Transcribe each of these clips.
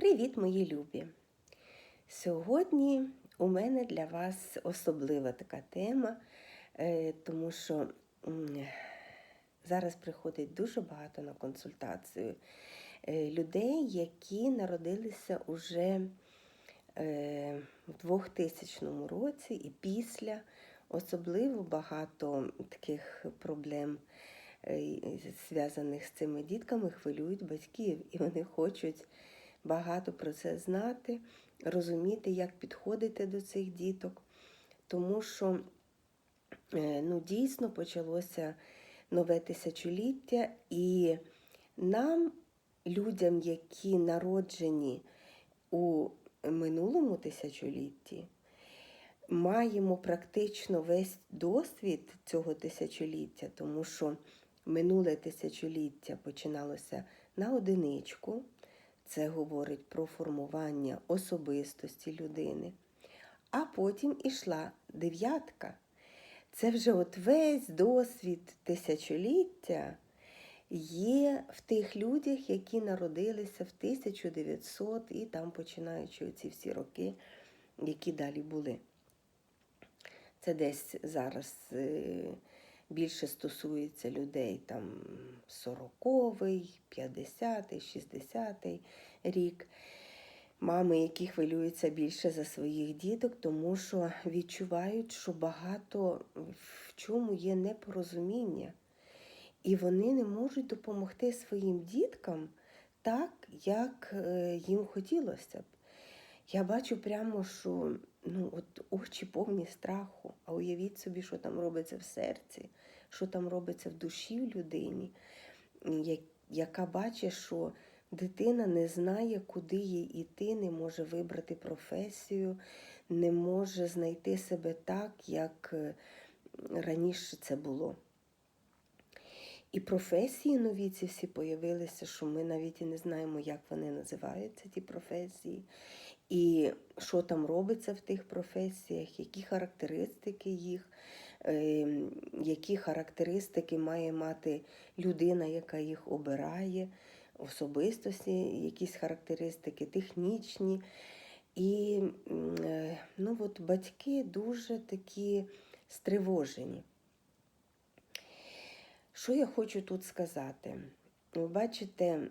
Привіт, мої любі! Сьогодні у мене для вас особлива така тема, е, тому що зараз приходить дуже багато на консультацію е, людей, які народилися уже е, в 2000 році і після. Особливо багато таких проблем, зв'язаних з цими дітками, хвилюють батьків, і вони хочуть багато про це знати, розуміти, як підходити до цих діток. Тому що е, ну, дійсно почалося нове тисячоліття, і нам, людям, які народжені у минулому тисячолітті, маємо практично весь досвід цього тисячоліття, тому що минуле тисячоліття починалося на одиничку. Це говорить про формування особистості людини. А потім ішла дев'ятка. Це вже от весь досвід тисячоліття є в тих людях, які народилися в 1900 і там починаючи ці всі роки, які далі були. Це десь зараз е, більше стосується людей там 40-й, 50-й, 60-й рік. Мами, які хвилюються більше за своїх діток, тому що відчувають, що багато в чому є непорозуміння. І вони не можуть допомогти своїм діткам так, як е, їм хотілося б. Я бачу прямо, що ну, от очі повні страху, а уявіть собі, що там робиться в серці, що там робиться в душі в людині, яка бачить, що дитина не знає, куди їй іти, не може вибрати професію, не може знайти себе так, як е, раніше це було. І професії нові ці всі появилися, що ми навіть і не знаємо, як вони називаються, ті професії, і що там робиться в тих професіях, які характеристики їх, ем, які характеристики має мати людина, яка їх обирає, особистості, якісь характеристики технічні. І е, ну, от батьки дуже такі стривожені. Що я хочу тут сказати? Ви бачите,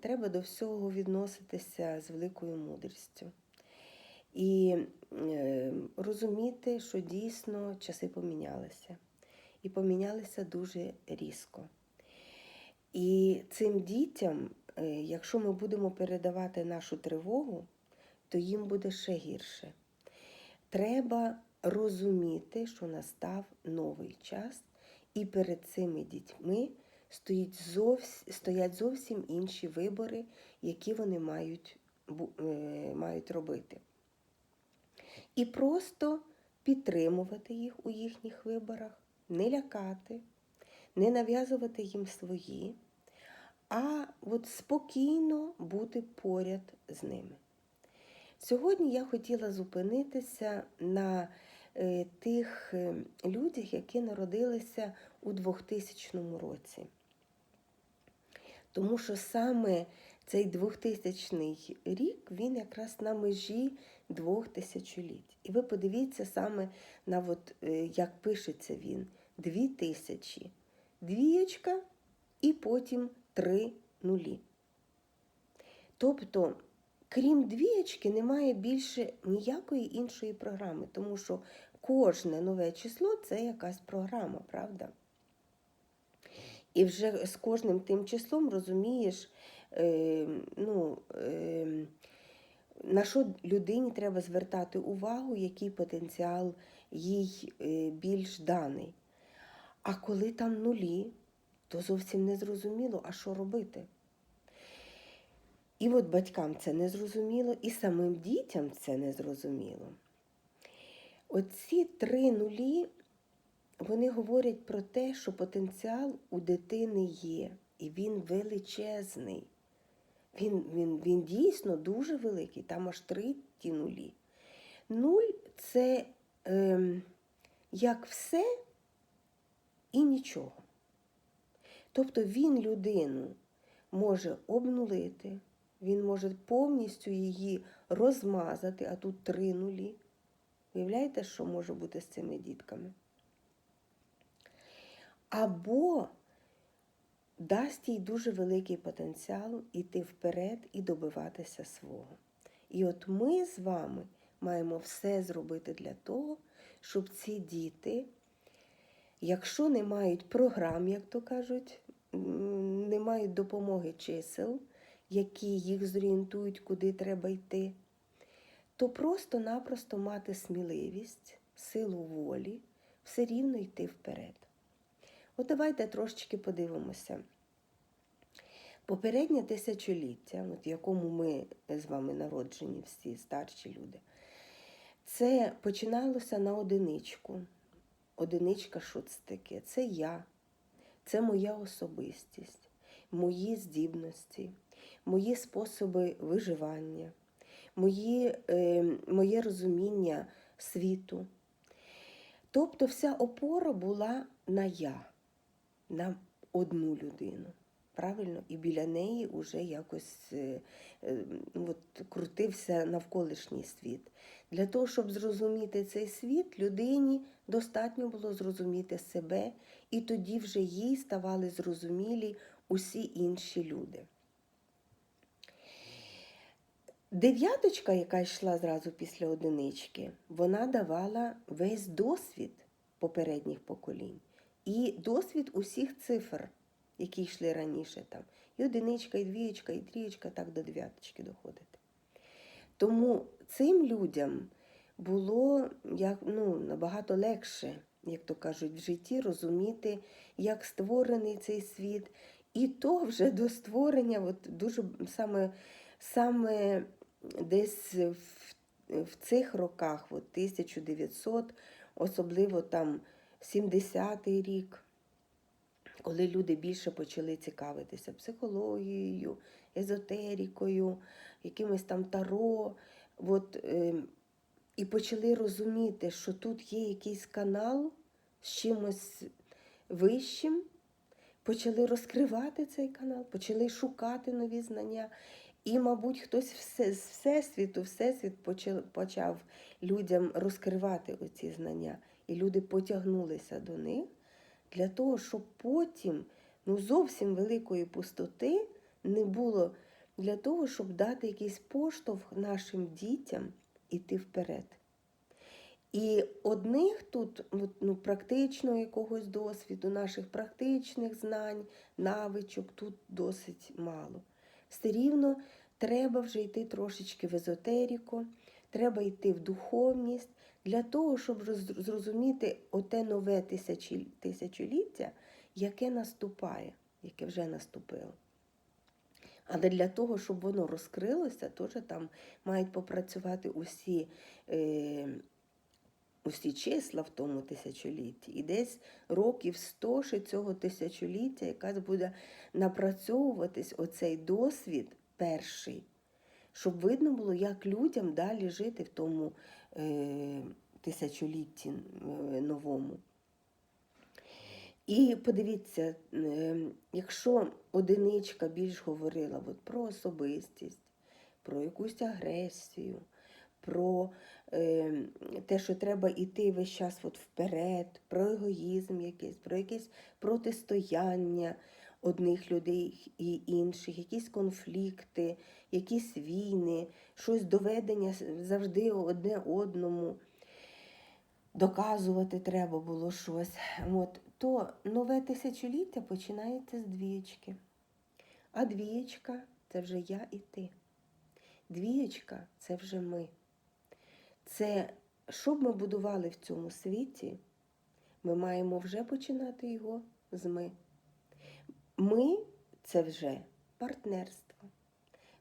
треба до всього відноситися з великою мудрістю. І е, розуміти, що дійсно часи помінялися. І помінялися дуже різко. І цим дітям, е, якщо ми будемо передавати нашу тривогу, то їм буде ще гірше. Треба розуміти, що настав новий час, і перед цими дітьми стоять зовсім, стоять зовсім інші вибори, які вони мають, е, мають робити. І просто підтримувати їх у їхніх виборах, не лякати, не нав'язувати їм свої, а от спокійно бути поряд з ними. Сьогодні я хотіла зупинитися на е, тих е, людях, які народилися у 2000 році. Тому що саме цей 2000 рік він якраз на межі двох тисячоліть. І ви подивіться саме на от, е, як пишеться він: дві тисячі, двієчка і потім три нулі. Тобто, крім двієчки, немає більше ніякої іншої програми, тому що кожне нове число це якась програма, правда? І вже з кожним тим числом розумієш, е, ну, е, на що людині треба звертати увагу, який потенціал їй е, більш даний. А коли там нулі, то зовсім не зрозуміло, а що робити. І от батькам це не зрозуміло, і самим дітям це не зрозуміло. Оці три нулі вони говорять про те, що потенціал у дитини є, і він величезний. Він він, він дійсно дуже великий, там аж три ті нулі. Нуль це е, як все і нічого. Тобто він людину може обнулити, він може повністю її розмазати, а тут три нулі. Уявляєте, що може бути з цими дітками? Або дасть їй дуже великий потенціал іти вперед і добиватися свого. І от ми з вами маємо все зробити для того, щоб ці діти, якщо не мають програм, як то кажуть, не мають допомоги чисел, які їх зорієнтують, куди треба йти, то просто-напросто мати сміливість, силу волі, все рівно йти вперед. От давайте трошечки подивимося. Попереднє тисячоліття, от якому ми з вами народжені, всі старші люди, це починалося на одиничку. Одиничка, що це таке? Це я, це моя особистість, мої здібності, мої способи виживання, мої, е, моє розуміння світу. Тобто вся опора була на я, на одну людину. Правильно? І біля неї вже якось е, е, от, крутився навколишній світ. Для того, щоб зрозуміти цей світ, людині достатньо було зрозуміти себе, і тоді вже їй ставали зрозумілі усі інші люди. Дев'яточка, яка йшла зразу після одинички, вона давала весь досвід попередніх поколінь і досвід усіх цифр, які йшли раніше там. І одиничка, і двієчка, і трієчка, так до дев'яточки доходити. Тому цим людям було як, ну, набагато легше, як то кажуть, в житті розуміти, як створений цей світ. І то вже до створення, от дуже саме, саме десь в, в цих роках, от 1900, особливо там 70-й рік, коли люди більше почали цікавитися психологією, езотерікою, якимось там таро, от, е, і почали розуміти, що тут є якийсь канал з чимось вищим, почали розкривати цей канал, почали шукати нові знання. І, мабуть, хтось все, з Всесвіту, Всесвіт почав людям розкривати оці знання. І люди потягнулися до них для того, щоб потім ну, зовсім великої пустоти не було для того, щоб дати якийсь поштовх нашим дітям іти вперед. І одних тут ну, практичного якогось досвіду, наших практичних знань, навичок тут досить мало. Все рівно треба вже йти трошечки в езотеріку, треба йти в духовність для того, щоб зрозуміти оте нове тисячоліття, яке наступає, яке вже наступило. Але для того, щоб воно розкрилося, теж там мають попрацювати усі, е, усі числа в тому тисячолітті. І десь років 100 ще цього тисячоліття якраз буде напрацьовуватись оцей досвід перший, щоб видно було, як людям далі жити в тому тисячолітті е, новому. І подивіться, е, якщо одиничка більш говорила от про особистість, про якусь агресію, про е, те, що треба йти весь час от вперед, про егоїзм якийсь, про якесь протистояння одних людей і інших, якісь конфлікти, якісь війни, щось доведення завжди одне одному доказувати треба було щось. От, то нове тисячоліття починається з двієчки. А двієчка це вже я і ти. Двієчка це вже ми. Це, що б ми будували в цьому світі, ми маємо вже починати його з ми. Ми це вже партнерство.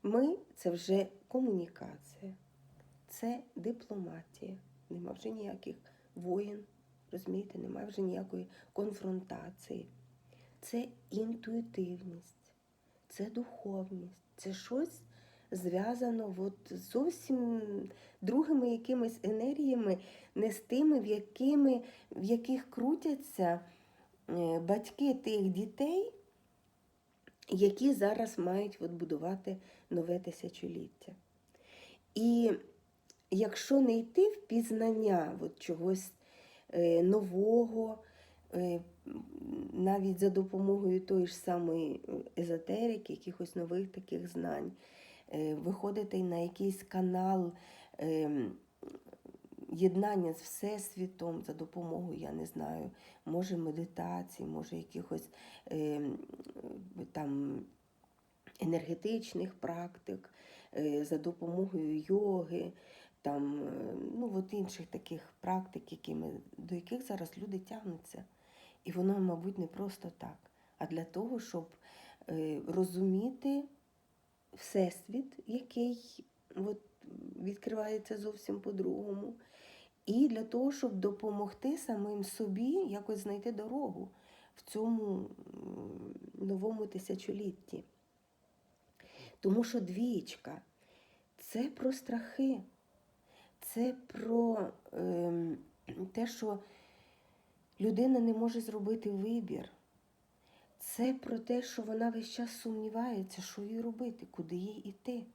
Ми це вже комунікація, це дипломатія. Нема вже ніяких воїн, розумієте, немає вже ніякої конфронтації. Це інтуїтивність, це духовність, це щось зв'язано от зовсім другими якимись енергіями, не з тими, в, якими, в яких крутяться е, батьки тих дітей, які зараз мають будувати нове тисячоліття. І якщо не йти в пізнання от чогось е, нового, е, навіть за допомогою тої ж самої езотерики, якихось нових таких знань, е, виходити на якийсь канал е, єднання з Всесвітом за допомогою, я не знаю, може медитації, може якихось е, там енергетичних практик, е, за допомогою йоги, там, е, ну, от інших таких практик, якими, до яких зараз люди тягнуться. І воно, мабуть, не просто так, а для того, щоб е, розуміти всесвіт, який от, відкривається зовсім по-другому, і для того, щоб допомогти самим собі якось знайти дорогу в цьому новому тисячолітті. Тому що двічка це про страхи, це про ем, те, що людина не може зробити вибір. Це про те, що вона весь час сумнівається, що їй робити, куди їй іти.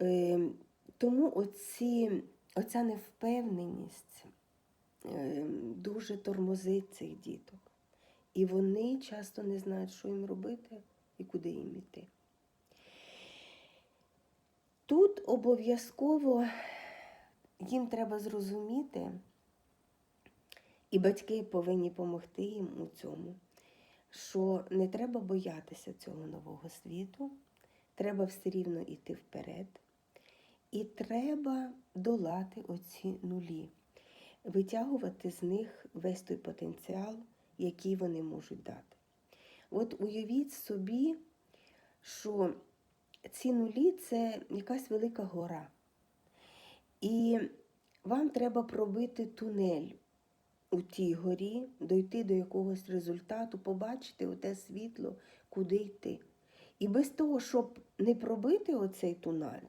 Ем, тому оці, оця невпевненість дуже тормозить цих діток. І вони часто не знають, що їм робити і куди їм іти. Тут обов'язково їм треба зрозуміти, і батьки повинні допомогти їм у цьому, що не треба боятися цього нового світу, треба все рівно йти вперед. І треба долати оці нулі, витягувати з них весь той потенціал, який вони можуть дати. От уявіть собі, що ці нулі це якась велика гора. І вам треба пробити тунель у тій горі, дойти до якогось результату, побачити оте світло, куди йти. І без того, щоб не пробити оцей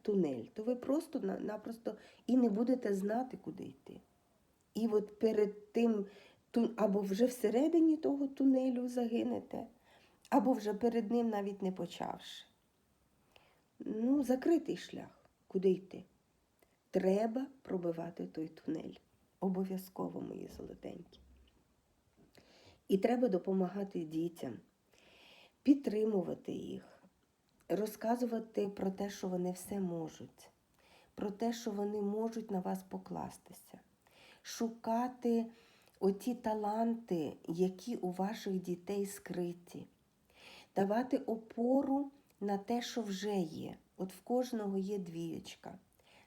тунель, то ви просто-напросто і не будете знати, куди йти. І от перед тим, або вже всередині того тунелю загинете, або вже перед ним навіть не почавши. Ну, закритий шлях, куди йти. Треба пробивати той тунель. Обов'язково, мої золотенькі. І треба допомагати дітям, підтримувати їх, розказувати про те, що вони все можуть, про те, що вони можуть на вас покластися, шукати оті таланти, які у ваших дітей скриті, давати опору на те, що вже є. От в кожного є двієчка.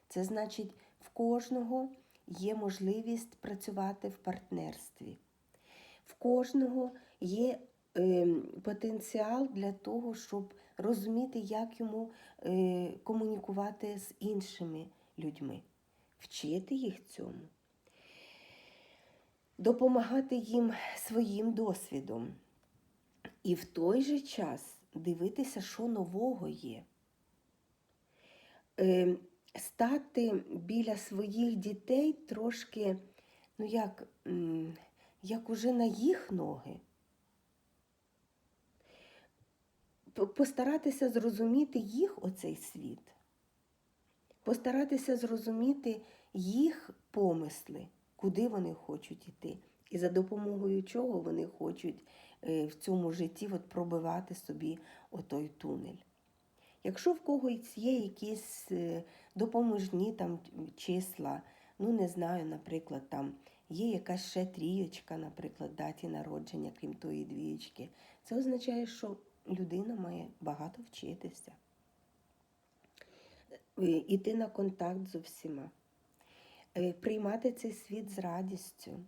Це значить, в кожного є можливість працювати в партнерстві. В кожного є е, потенціал для того, щоб розуміти, як йому е, комунікувати з іншими людьми, вчити їх цьому, допомагати їм своїм досвідом. І в той же час дивитися, що нового є. Е, стати біля своїх дітей трошки, ну як, як уже на їх ноги. Постаратися зрозуміти їх оцей світ, постаратися зрозуміти їх помисли, куди вони хочуть йти, і за допомогою чого вони хочуть е, в цьому житті от пробивати собі отой тунель. Якщо в когось є якісь е, допоможні там числа, ну не знаю, наприклад, там є якась ще трієчка, наприклад, даті народження, крім тої двієчки, це означає, що людина має багато вчитися, е, іти на контакт з усіма, приймати цей світ з радістю.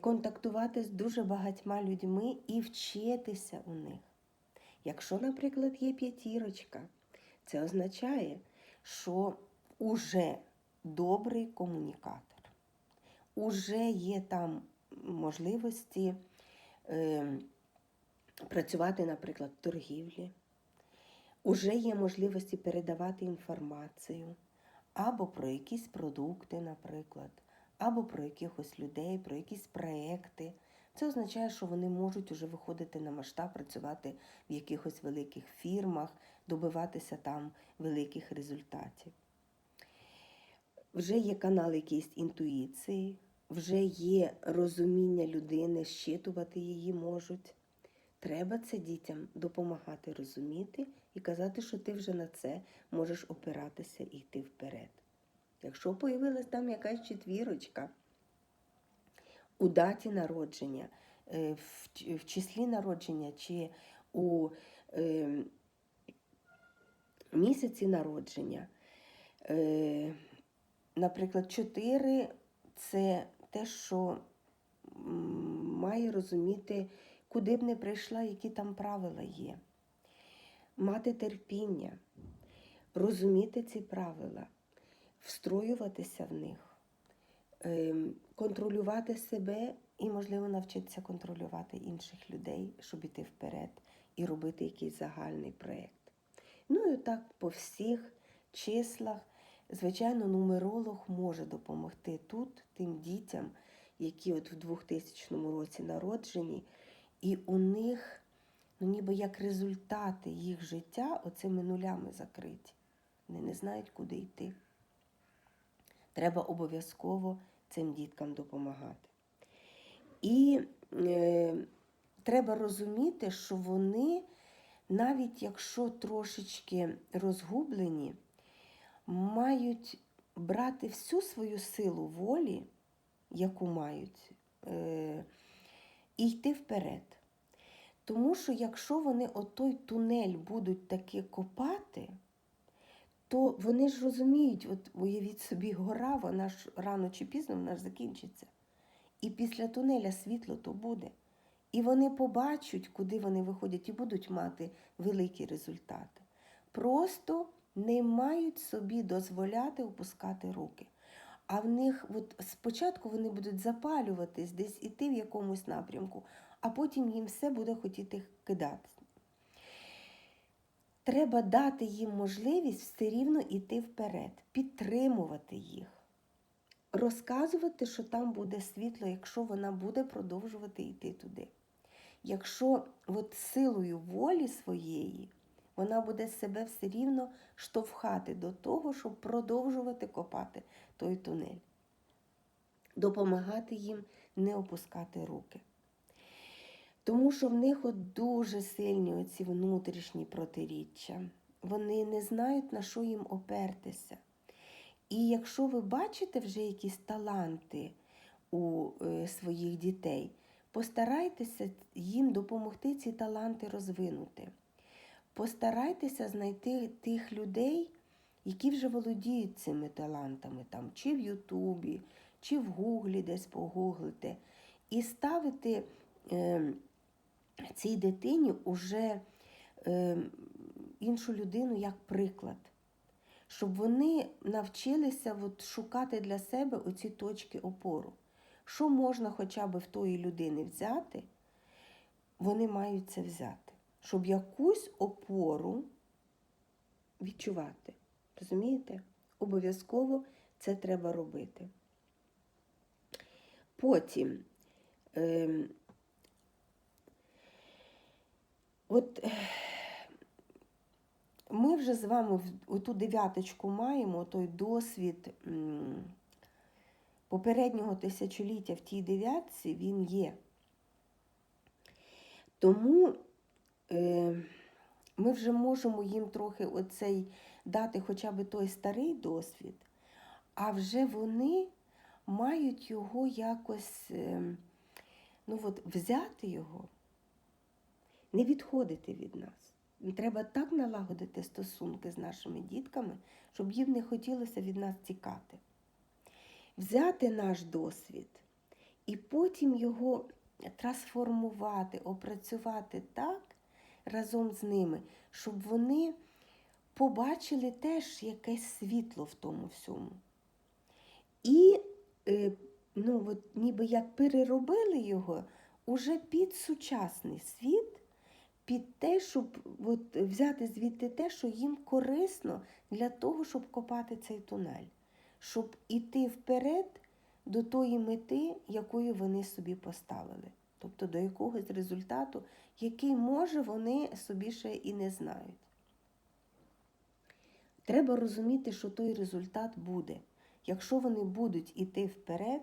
Контактувати з дуже багатьма людьми і вчитися у них. Якщо, наприклад, є п'ятірочка, це означає, що уже добрий комунікатор, уже є там можливості е, працювати, наприклад, в торгівлі, уже є можливості передавати інформацію або про якісь продукти, наприклад, або про якихось людей, про якісь проекти. Це означає, що вони можуть уже виходити на масштаб, працювати в якихось великих фірмах, добиватися там великих результатів. Вже є канал якийсь інтуїції, вже є розуміння людини, щитувати її можуть. Треба це дітям допомагати розуміти і казати, що ти вже на це можеш опиратися і йти вперед. Якщо появилась там якась четвірочка у даті народження, е, в числі народження чи у е, місяці народження, е, наприклад, 4 це те, що має розуміти, куди б не прийшла, які там правила є. Мати терпіння, розуміти ці правила, встроюватися в них, ем, контролювати себе і, можливо, навчитися контролювати інших людей, щоб іти вперед і робити якийсь загальний проєкт. Ну і так по всіх числах. Звичайно, нумеролог може допомогти тут тим дітям, які от в 2000 році народжені, і у них, ну ніби як результати їх життя оцими нулями закриті. Вони не знають, куди йти. Треба обов'язково цим діткам допомагати. І е, треба розуміти, що вони, навіть якщо трошечки розгублені, мають брати всю свою силу волі, яку мають, е, і йти вперед. Тому що якщо вони отой тунель будуть таки копати, то вони ж розуміють, от уявіть собі, гора, вона ж рано чи пізно вона ж закінчиться. І після тунеля світло то буде. І вони побачать, куди вони виходять, і будуть мати великі результати. Просто не мають собі дозволяти опускати руки. А в них от спочатку вони будуть запалюватись, десь іти в якомусь напрямку, а потім їм все буде хотіти кидати. Треба дати їм можливість все рівно йти вперед, підтримувати їх, розказувати, що там буде світло, якщо вона буде продовжувати йти туди. Якщо от силою волі своєї вона буде себе все рівно штовхати до того, щоб продовжувати копати той тунель, допомагати їм не опускати руки. Тому що в них от дуже сильні оці внутрішні протиріччя. Вони не знають, на що їм опертися. І якщо ви бачите вже якісь таланти у е, своїх дітей, постарайтеся їм допомогти ці таланти розвинути. Постарайтеся знайти тих людей, які вже володіють цими талантами, там, чи в Ютубі, чи в Гуглі десь погуглите, і ставити е, цій дитині уже е, іншу людину як приклад, щоб вони навчилися от шукати для себе оці точки опору. Що можна хоча б в тої людини взяти, вони мають це взяти, щоб якусь опору відчувати. Розумієте? Обов'язково це треба робити. Потім, е, от ми вже з вами оту дев'яточку маємо, той досвід попереднього тисячоліття в тій дев'ятці він є. Тому ми вже можемо їм трохи оцей дати хоча б той старий досвід, а вже вони мають його якось е, ну от, взяти його, не відходити від нас. Треба так налагодити стосунки з нашими дітками, щоб їм не хотілося від нас тікати. Взяти наш досвід і потім його трансформувати, опрацювати так разом з ними, щоб вони побачили теж якесь світло в тому всьому. І е, ну, от, ніби як переробили його уже під сучасний світ, під те, щоб от, взяти звідти те, що їм корисно для того, щоб копати цей тунель, щоб іти вперед до тої мети, якою вони собі поставили. Тобто до якогось результату, який, може, вони собі ще і не знають. Треба розуміти, що той результат буде. Якщо вони будуть іти вперед,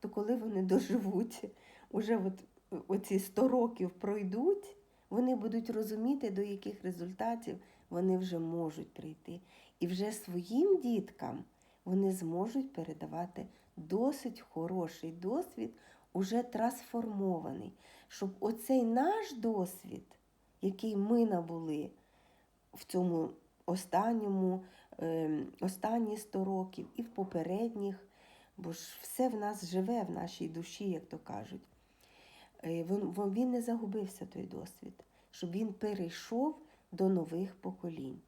то коли вони доживуть, уже от, оці 100 років пройдуть, вони будуть розуміти, до яких результатів вони вже можуть прийти. І вже своїм діткам вони зможуть передавати досить хороший досвід, уже трансформований, щоб оцей наш досвід, який ми набули в цьому останньому, е, останні 100 років і в попередніх, бо ж все в нас живе в нашій душі, як то кажуть. Е, він не загубився той досвід, щоб він перейшов до нових поколінь.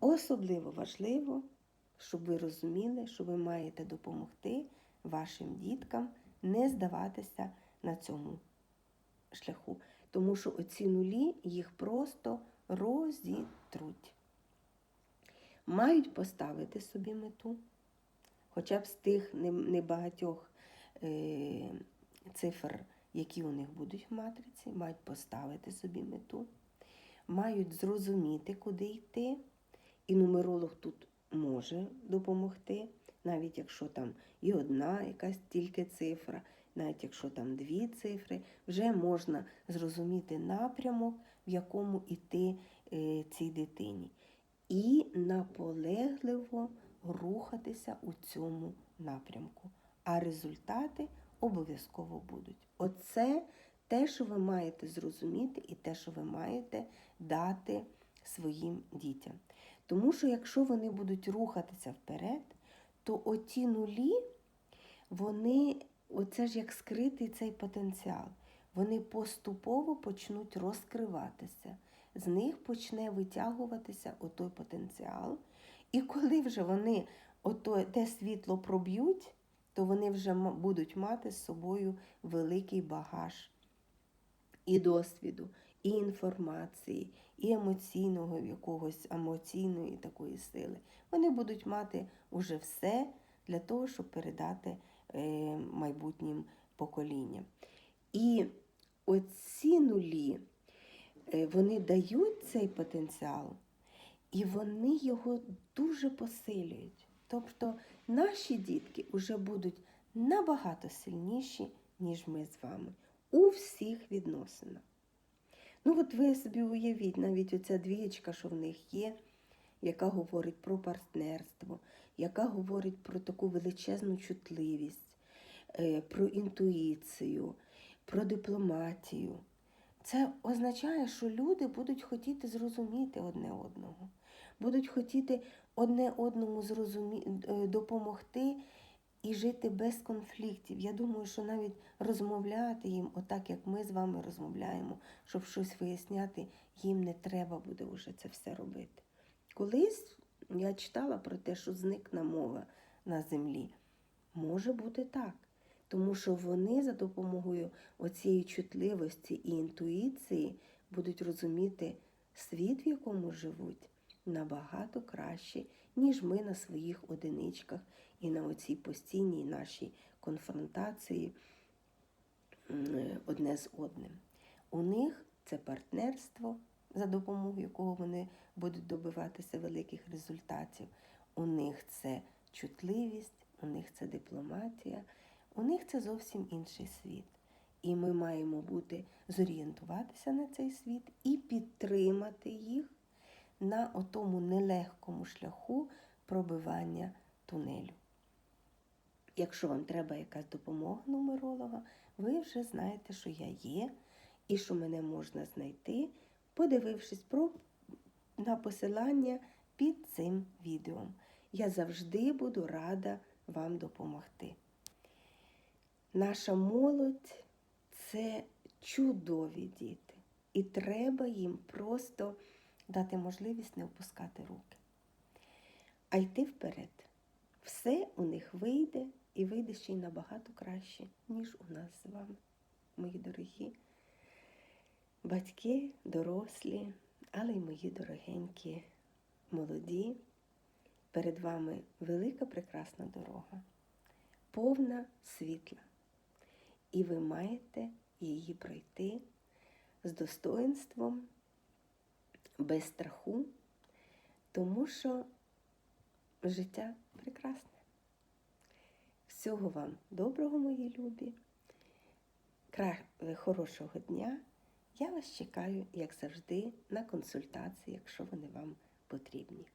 Особливо важливо, щоб ви розуміли, що ви маєте допомогти вашим діткам не здаватися на цьому шляху. Тому що оці нулі їх просто розітруть. Мають поставити собі мету, хоча б з тих небагатьох е, цифр, які у них будуть в матриці, мають поставити собі мету, мають зрозуміти, куди йти. І нумеролог тут може допомогти, навіть якщо там і одна якась тільки цифра, навіть якщо там дві цифри, вже можна зрозуміти напрямок, в якому йти е, цій дитині. І наполегливо рухатися у цьому напрямку. А результати обов'язково будуть. Оце те, що ви маєте зрозуміти, і те, що ви маєте дати своїм дітям. Тому що якщо вони будуть рухатися вперед, то оті нулі, вони, оце ж як скритий цей потенціал, вони поступово почнуть розкриватися. З них почне витягуватися отой потенціал. І коли вже вони ото, те світло проб'ють, то вони вже будуть мати з собою великий багаж і досвіду, і інформації, і емоційного якогось емоційної такої сили. Вони будуть мати уже все для того, щоб передати е, майбутнім поколінням. І оці нулі, е, вони дають цей потенціал, і вони його дуже посилюють. Тобто наші дітки вже будуть набагато сильніші, ніж ми з вами, у всіх відносинах. Ну, от ви собі уявіть, навіть оця двієчка, що в них є, яка говорить про партнерство, яка говорить про таку величезну чутливість, е, про інтуїцію, про дипломатію. Це означає, що люди будуть хотіти зрозуміти одне одного, будуть хотіти одне одному зрозумі... Е, допомогти і жити без конфліктів. Я думаю, що навіть розмовляти їм, отак як ми з вами розмовляємо, щоб щось виясняти, їм не треба буде вже це все робити. Колись я читала про те, що зникне мова на землі. Може бути так. Тому що вони за допомогою оцієї чутливості і інтуїції будуть розуміти світ, в якому живуть, набагато краще, ніж ми на своїх одиничках і на оцій постійній нашій конфронтації одне з одним. У них це партнерство, за допомогою якого вони будуть добиватися великих результатів. У них це чутливість, у них це дипломатія, у них це зовсім інший світ. І ми маємо бути зорієнтуватися на цей світ і підтримати їх на отому нелегкому шляху пробивання тунелю. Якщо вам треба якась допомога нумеролога, ви вже знаєте, що я є і що мене можна знайти, подивившись про, на посилання під цим відео. Я завжди буду рада вам допомогти. Наша молодь це чудові діти, і треба їм просто дати можливість не опускати руки, а йти вперед. Все у них вийде і вийде ще й набагато краще, ніж у нас з вами, мої дорогі батьки, дорослі, але й мої дорогенькі, молоді. Перед вами велика прекрасна дорога, повна світла. і ви маєте її пройти з достоинством, без страху, тому що життя прекрасне. Всього вам доброго, мої любі, хорошого дня. Я вас чекаю, як завжди, на консультації, якщо вони вам потрібні.